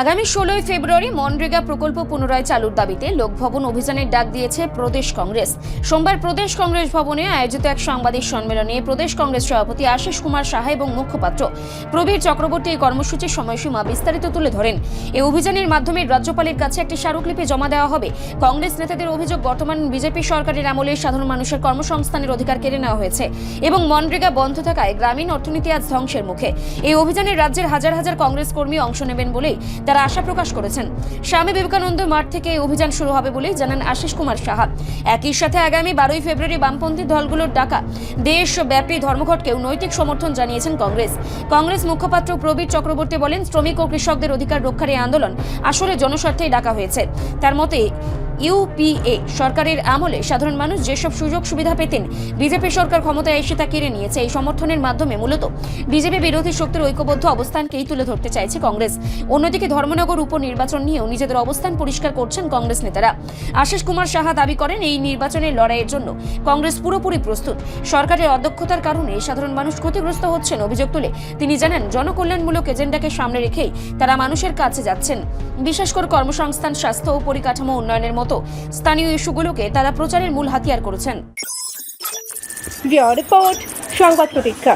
আগামী ষোলোই ফেব্রুয়ারি মনরেগা প্রকল্প পুনরায় চালুর দাবিতে লোকভবন অভিযানের ডাক দিয়েছে প্রদেশ কংগ্রেস। সোমবার প্রদেশ কংগ্রেস ভবনে আয়োজিত এক সাংবাদিক সম্মেলনে প্রদেশ কংগ্রেস সভাপতি আশিস কুমার সাহা এবং মুখপাত্র প্রবীর চক্রবর্তী এই কর্মসূচির সময়সীমা বিস্তারিত তুলে ধরেন। এই অভিযানের মাধ্যমে রাজ্যপালের কাছে একটি স্মারকলিপি জমা দেওয়া হবে। কংগ্রেস নেতাদের অভিযোগ, বর্তমান বিজেপি সরকারের আমলে সাধারণ মানুষের কর্মসংস্থানের অধিকার কেড়ে নেওয়া হয়েছে এবং মনরেগা বন্ধ থাকায় গ্রামীণ অর্থনীতি আজ ধ্বংসের মুখে। এই অভিযানে রাজ্যের হাজার হাজার কংগ্রেস কর্মী অংশ নেবেন বলেই তারা আশা প্রকাশ করেছেন। স্বামী বিবেকানন্দ মাঠ থেকে এই অভিযান শুরু হবে বলেই জানান আশিস কুমার সাহা। একই সাথে আগামী বারোই ফেব্রুয়ারি বামপন্থী দলগুলোর ডাকা দেশব্যাপী ধর্মঘটকেও নৈতিক সমর্থন জানিয়েছেন কংগ্রেস। কংগ্রেস মুখপাত্র প্রবীর চক্রবর্তী বলেন, শ্রমিক ও কৃষকদের অধিকার রক্ষার এই আন্দোলন আসলে জনস্বার্থেই ডাকা হয়েছে। তার মতে ইউপিএ সরকারের আমলে সাধারণ মানুষ যেসব সুযোগ সুবিধা পেতেন, বিজেপি সরকার ক্ষমতায় এসে তা কেড়ে নিয়েছে। এই সমর্থনের মাধ্যমে মূলত বিজেপি বিরোধী শক্তির ঐক্যবদ্ধ অবস্থানকেই তুলে ধরতে চাইছে কংগ্রেস। অন্যদিকে ধর্মনগর উপনির্বাচন নিয়েও নিজেদের অবস্থান পরিষ্কার করছেন কংগ্রেস নেতারা। আশিস কুমার সাহা দাবি করেন, এই নির্বাচনের লড়াইয়ের জন্য কংগ্রেস পুরোপুরি প্রস্তুত। সরকারের অদক্ষতার কারণে সাধারণ মানুষ ক্ষতিগ্রস্ত হচ্ছেন অভিযোগ তুলে। তিনি জানান, জনকল্যাণমূলক এজেন্ডাকে সামনে রেখেই তারা মানুষের কাছে যাচ্ছেন। বিশেষ করে কর্মসংস্থান, স্বাস্থ্য ও পরিকাঠামো উন্নয়নের মতো স্থানীয় ইস্যুগুলোকে তারা প্রচারের মূল হাতিয়ার করেছেন। রিপোর্ট সংবাদ প্রতীক্ষা।